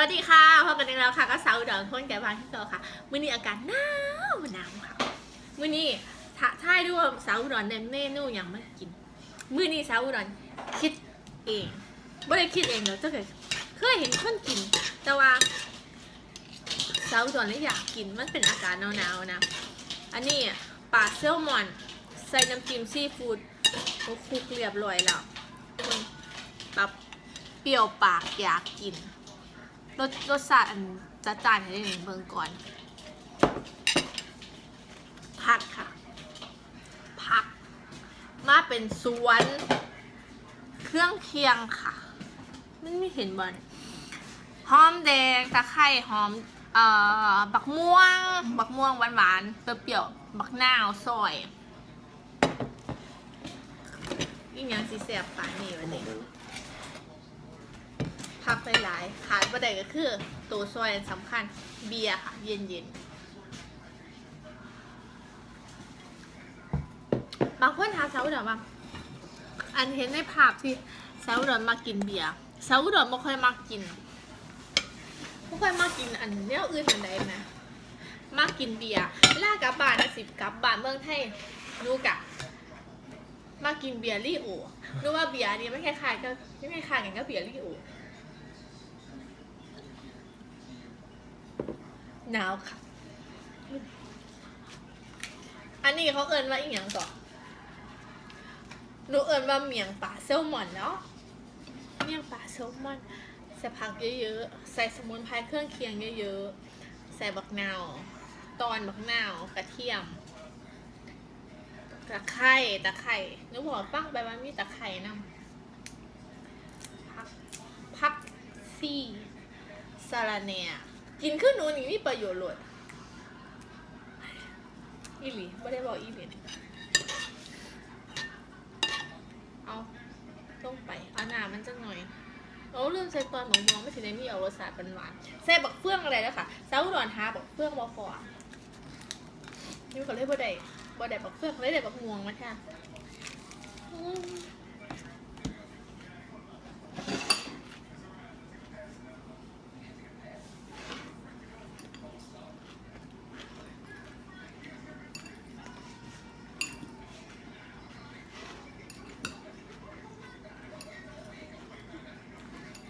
วัสดีค่ะพบกันอีกแล้วค่ะก็สาวอุดรคนแก่บานที่เก่าค่ะมื้อนี้อากาศหนาวหนาวค่ะมื้อนี้ถ้าท้ายด้วยสาวอุดรเน้นเมนูอย่างมากินมื้อนี้สาวอุดรคิดเองไม่ได้คิดเองเนาะเจ้าเคยเคยเห็นคนกิน แต่ว่าสาวอุดรเลยอยากกินมันเป็นอากาศหนาวๆนะ อันนี้ปลาเซลมอนใส่น้ำจิ้มซีฟู้ดโอ้คลุกเรียบร้อยแล้วมันแบบเปรี้ยวปากอยากกิน รสรสชาติอันจัดจ้านให้ได้หนึ่งเบิ่งก่อน ผักค่ะ ผัก มาเป็นสวน เครื่องเคียงค่ะ มันไม่เห็นบอลหอมแดงตะไคร้หอมเอ่อบักม่วง บักม่วงหวานๆเปรี้ยวๆบักนาวซอยอีกอย่างสีแสบปานนี่วันนี้ พักหลายๆขาดประเด็นก็คือ ตัวซอยอันสำคัญเบียร์ค่ะ เย็นๆบางคนถามสาวอุดรว่าอันเห็นในภาพที่สาวอุดรมากินเบียร์สาวอุดรไม่ค่อยมากินไม่ค่อยมากินอันเนี้ยอื่นอันใดนะมากินเบียร์เวลากลับบ้านนะสิบกลับบ้านเมืองไทยนูกะมากินเบียร์ลี่โอนึกว่าเบียร์นี้ไม่คล้ายๆก็ไม่คล้ายกันก็เบียร์ลี่โอ หนาวค่ะ อันนี้เขาเอินว่าอีกอย่างก่อนหนูเอินว่าเมียงป่าเซลมอนเนาะ เมียงป่าเซลมอนใส่ผักเยอะๆ ใส่สมุนไพรเครื่องเคียงเยอะๆ ใส่บักนาว ตอนบักนาวกระเทียม ตะไคร่ตะไคร่หนูบอกฟังไปว่ามีตะไคร่นำพักพักซี่สาระเนีย กินขึ้นหนูนี่มีประโยชน์เลยอีหลีไม่ได้บอกอีหลีเอาต้องไปเอาหนามันจะหน่อยโอ้ลืมใส่ตอนหมูมองไม่ถึงในมีเอารสชาติเป็นหวานใส่บักเฟื่องอะไรแล้วค่ะเซ้าดอนหาบักเฟื่องบอฟอนี่ก็เลยบ่ได้บ่ได้บักเฟื่องเลยได้บักม่วงมาแทนอืม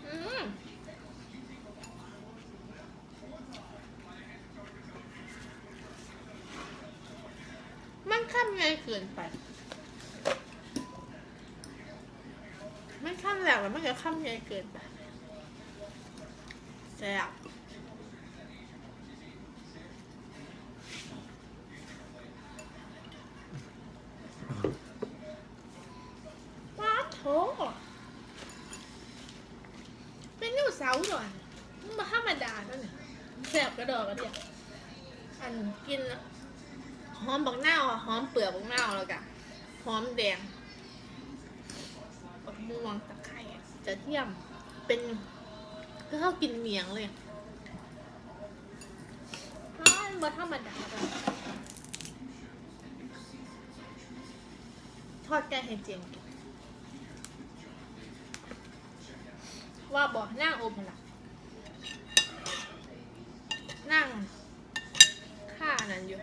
อืมมั นขั้นไงเกินไป มันขั้นแล้วมันก็ขั้นไงเกินไปแซ่บว้าโถเป็นนิ้วเสาหน่อยมันธรรมดาแล้วเนี่ยแสบกระดอกกระเดียอันกินแล้ว หอมบักนาวอะหอมเปลือกบักนาวแล้วกะหอมแดงบักม่วงตะไคร้จะเทียมเป็นก็เข้ากินเมียงเลยมันบ่ธรรมดาเลยทอดไก่ให้เจียงกินว่าบอกนั่งอมลับนั่งค่านั้นอยู่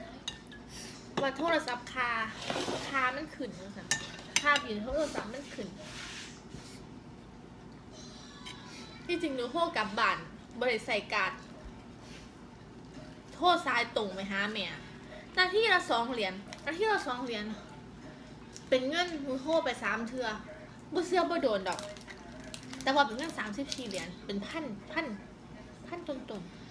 ว่าโทรศัพท์คาคามันขึ้นนะคะค่าผิดโทรศัพท์มันขึ้น ที่จริงหนูโทรกลับบ้านบริใส่การ์ดโทษซ้ายตรงไปหาแม่หน้าที่ละสองเหรียญหน้าที่ละสองเหรียญเป็นเงินหนูโทรไปสามเทือบ่เสื้อบ่โดนดอก แต่ว่าเป็นเงินสามสิบสี่เหรียญเป็นพันพันพันตรงๆ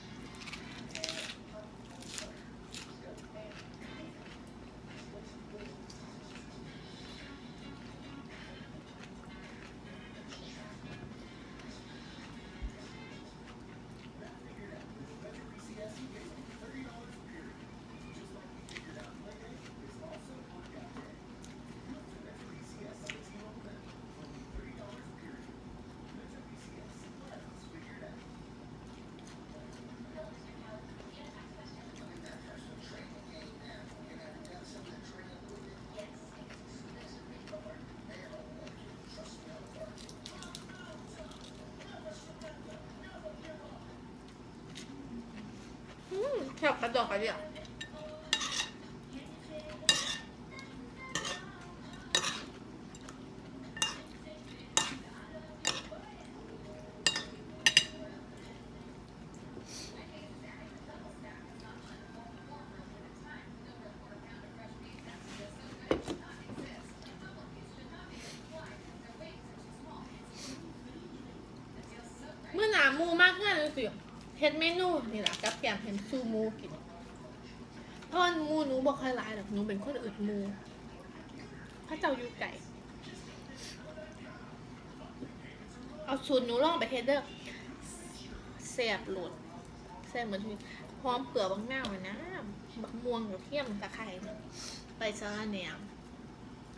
ชอบกระดอกกระเดียวเมื่อหนามูมากขึ้นเลยสิ เฮ็ดเมนูนี่แหละกับแกมเห็นซูหมูกินเพราะว่าหมูหนูบอกใครร้ายหรอกหนูเป็นคนอึดหมูพระเจ้าอยู่ไก่ เอาสูตรหนูลองไปเฮ็ดเด้อแซ่บหลดแซ่บเหมือนที่พร้อมเปลือกบางหน้ามันนะบักม่วงกับเทียมตะไคร่ใบสะระแหน่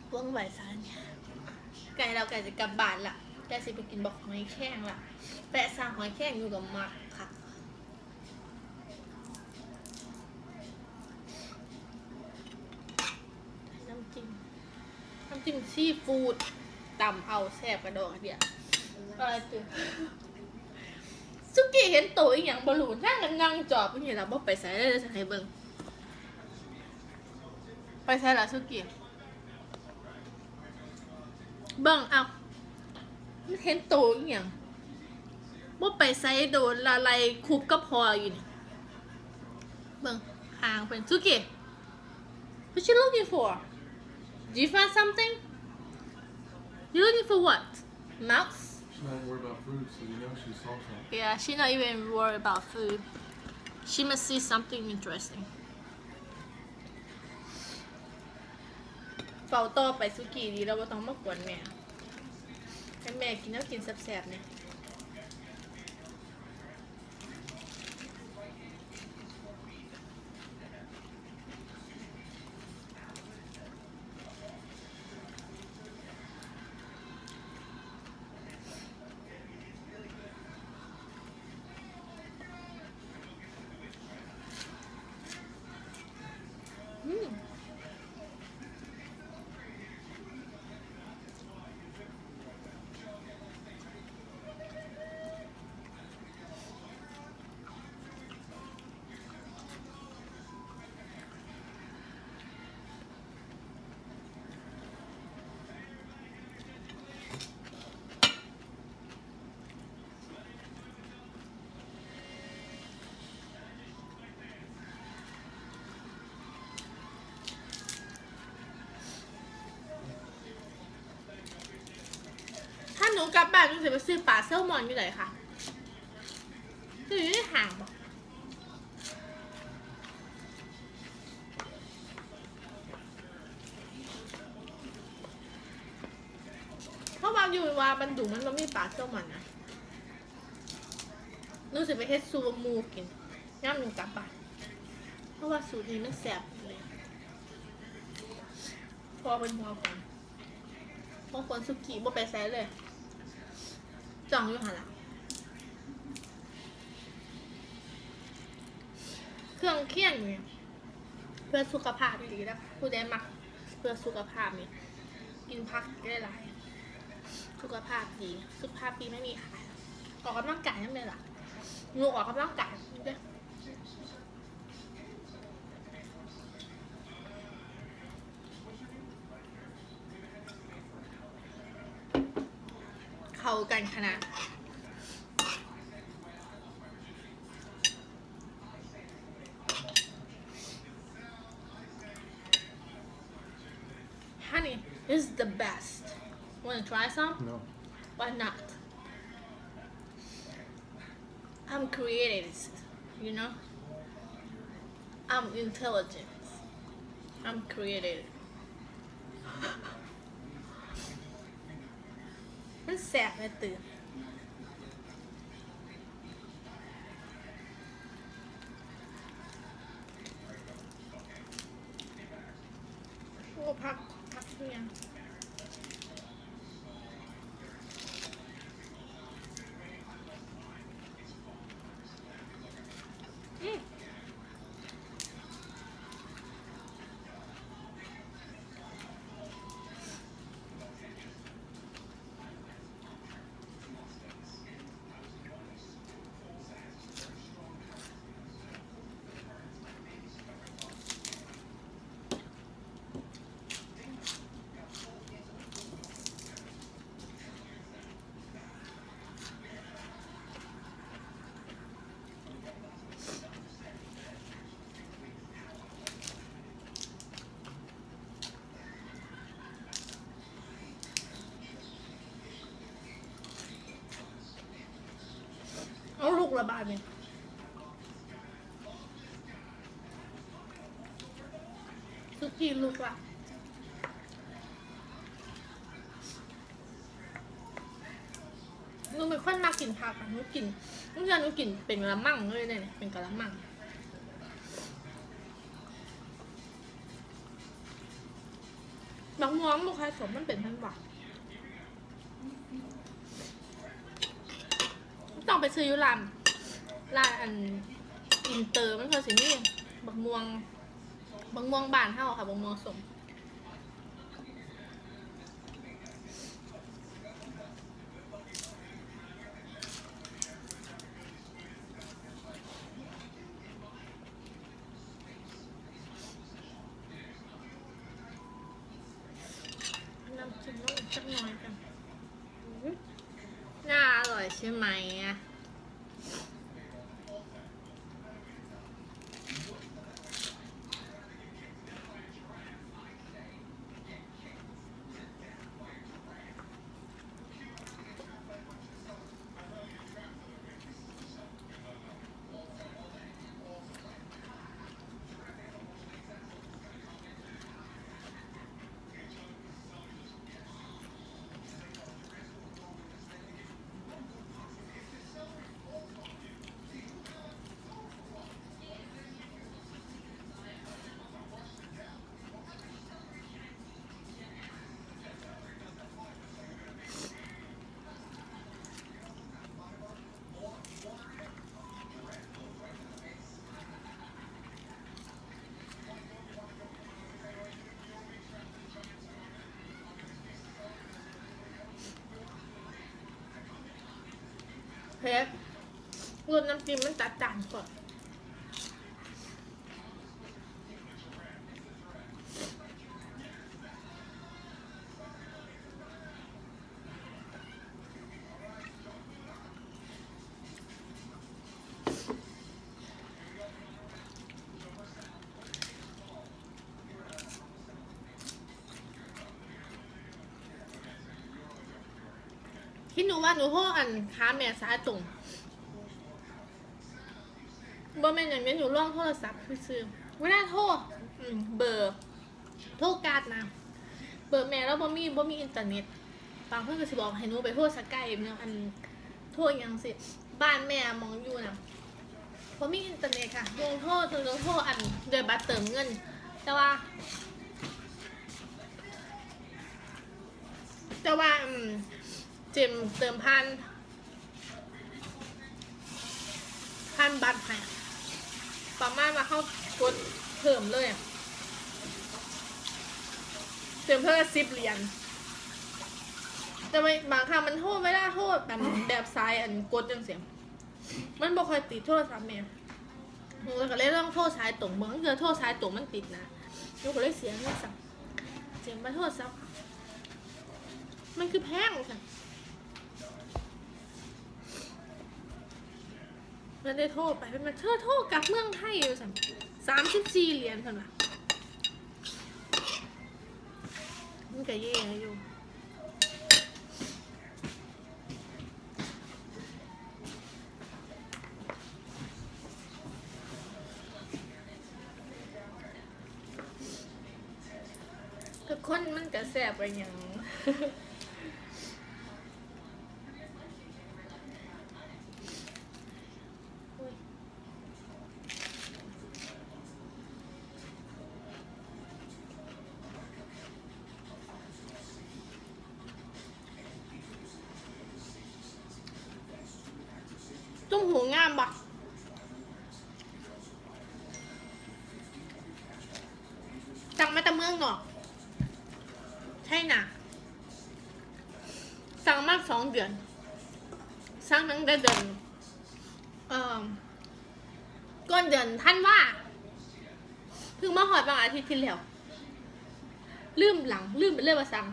พวงใบสะระแหน่ไก่เราไก่จะกลับบ้านละไก่สิไปกินบักหอยแข้งละแปะสร้างหอยแข้งอยู่กับมักค่ะ น้ำจิ้ม น้ำ จิ้มซีฟู้ดตำเอาแซ่บกระโดดเดียวอะไรจืดสุกี้เห็นโตอีกอย่างบอลูนนั่งนั่งจอบอย่างนี้เราบ่ไปใส่เลยจะให้เบิ่งไปใส่ละสุกี้เบิ่งเอามันเห็นโตอีกอย่างบ่ไปใส่โดนละลายคุบก็พออยู่นี่เบิ่งห่างเป็นสุกี้ What you looking for? Do you find something? You looking for what? Mouse? She's not worried about food, so you know she saw something. Yeah, she not even worried about food. She must see something interesting. เฝ้าต่อไปสุกี้ดีแล้วว่าต้องมากวนแม่ให้แม่กินแล้วกินแซ่บๆเนี่ย กลับบ้านหนูจะไปซื้อปลาแซลมอนอยู่ไหนคะคืออยู่ในห่างบอกเพราะว่าอยู่ว่าบันดุมันมันมีปลาแซลมอนนะหนูจะไปเฮ็ดซูหมูกินย่ามหนูกลับบ้านเพราะว่าสูตรนี้มันแซ่บเลยพอเป็นหัวคนหัวคนสุกี้บ่ไปแซ่เลย จ่องอยู่หันละเครื่องเคี่ยงเนี่ยเพื่อสุขภาพดีแล้วผู้ใดมักเพื่อสุขภาพเนี่ยกินผักได้หลายสุขภาพดี สุขภาพดีไม่มีขายออกกำลังกายนั่นเลยล่ะงูออกกำลังกายด้วย กันขนาด Honey is the best. Want to try some? No. Why not? I'm creative, you know? I'm intelligent. I'm creative. มันแสบเลยตื่นโอ้พักพักเพียงอืม ละบาทเนี่ยสุกี้ลูกละหนูเป็นคนมากกินผักอะหนูกินหนูจะหนูกินเป็นกะละมังเลยเนี่ยเป็นกะละมังบางม้วงบุคคลสมมันเป็นพันหวานต้องไปซื้ออยุราม ร้านอันอินเตอร์มันคือสินี่บักม่วงบักม่วงบานเท่าค่ะบักม่วงสมน้ำจิ้มต้องอีกสักหน่อยกันอื้อน่าอร่อยใช่ไหมอะ เพชรรสน้ำจิ้มมันจัดจานกว่า หนูโทษอันค้าแม่ซ้ายตรงบ่แม่นอย่างนี้หนูล่องโทรศัพท์คือซื้อเวลาโทรเบอร์โทรการ์ดนะเบอร์แม่แล้วบ่มีบ่มีอินเทอร์เน็ตบางเพื่อนก็สิบอกให้หนูไปโทรสกายเนาะอันโทรยังสิบ้านแม่มองอยู่นะบ่มีอินเทอร์เน็ตค่ะลงโทษถึงลงโทษอันเดือบัตรเติมเงิน แต่ว่าแต่ว่าอืม เจมเติมพันพันบัตรให้ประมาณว่าเข้ากดเพิ่มเลยเติมเพิ่มสิบเหรียญแต่ไม่บางครั้งมันโทษไม่ได้โทษแบบแบบซ้ายอันกดจังเสียง มันบอกคอยติดโทรศัพท์เนี่ยหนูก็เลยต้องโทษซ้ายตรงเมื่อเกิดโทษซ้ายตรงมันติดนะหนูก็เลยเสียเงินสั่งเสียงมาโทษซับมันคือแพงค่ะ มันได้โทษไปเป็นมาเธอโทษกับเมืองไทยอยู่สัมสามสิบสี่เหรียญเท่านั้นมันก็เย่อยู่ก็คนมันก็แสบไปอย่างามปะสั่งมาแต่เมืองนอกใช่นะสั่งมาสองเดือน สั่งตั้งแต่เดือนเอ่อก้อนเดือนท่านว่าเพิ่งมาหอดบางอาทิตย์ที่แล้วลืมหลังลืมไปเรื่อยว่าสั่ง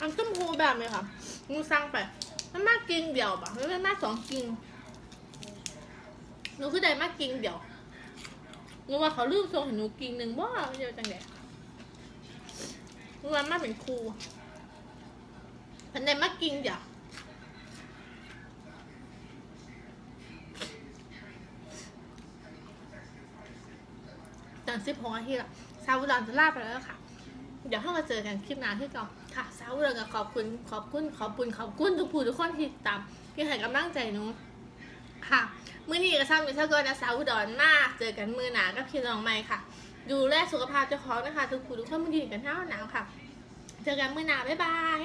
อันต้มโฮแบบเลยค่ะหนูสั่งไปมันมากกินเดียวปะไม่เป็นมากสองกินหนูคือได้มากกินเดียวหนูว่าเขาลืมส่งให้หนูกินหนึ่งบ่เดียวจังเดะหนูว่ามาเป็นครูอันได้มากกินเดียวจังสิบหกนาทีละซาวุดอนจะลาไปแล้วค่ะ เดี๋ยวเรามาเจอกันคลิปหน้าที่ก่อนาวเราก็ขอบคุณขอบคุณขอบคุณขอบคุณทุกผู้ทุกคนที่ตามที่ให้กำลังใจหนูค่ะมื้อนี้ก็ซ้ำอีกเท่ากันนะสาวอุดรมากเจอกันมือหนากับพี่น้องใหม่ค่ะ ดูแลสุขภาพเจ้าของนะคะทุกผู้ทุกคนมือดีกันเท่าหนาวค่ะ เจอกันมือหนาบ๊ายบาย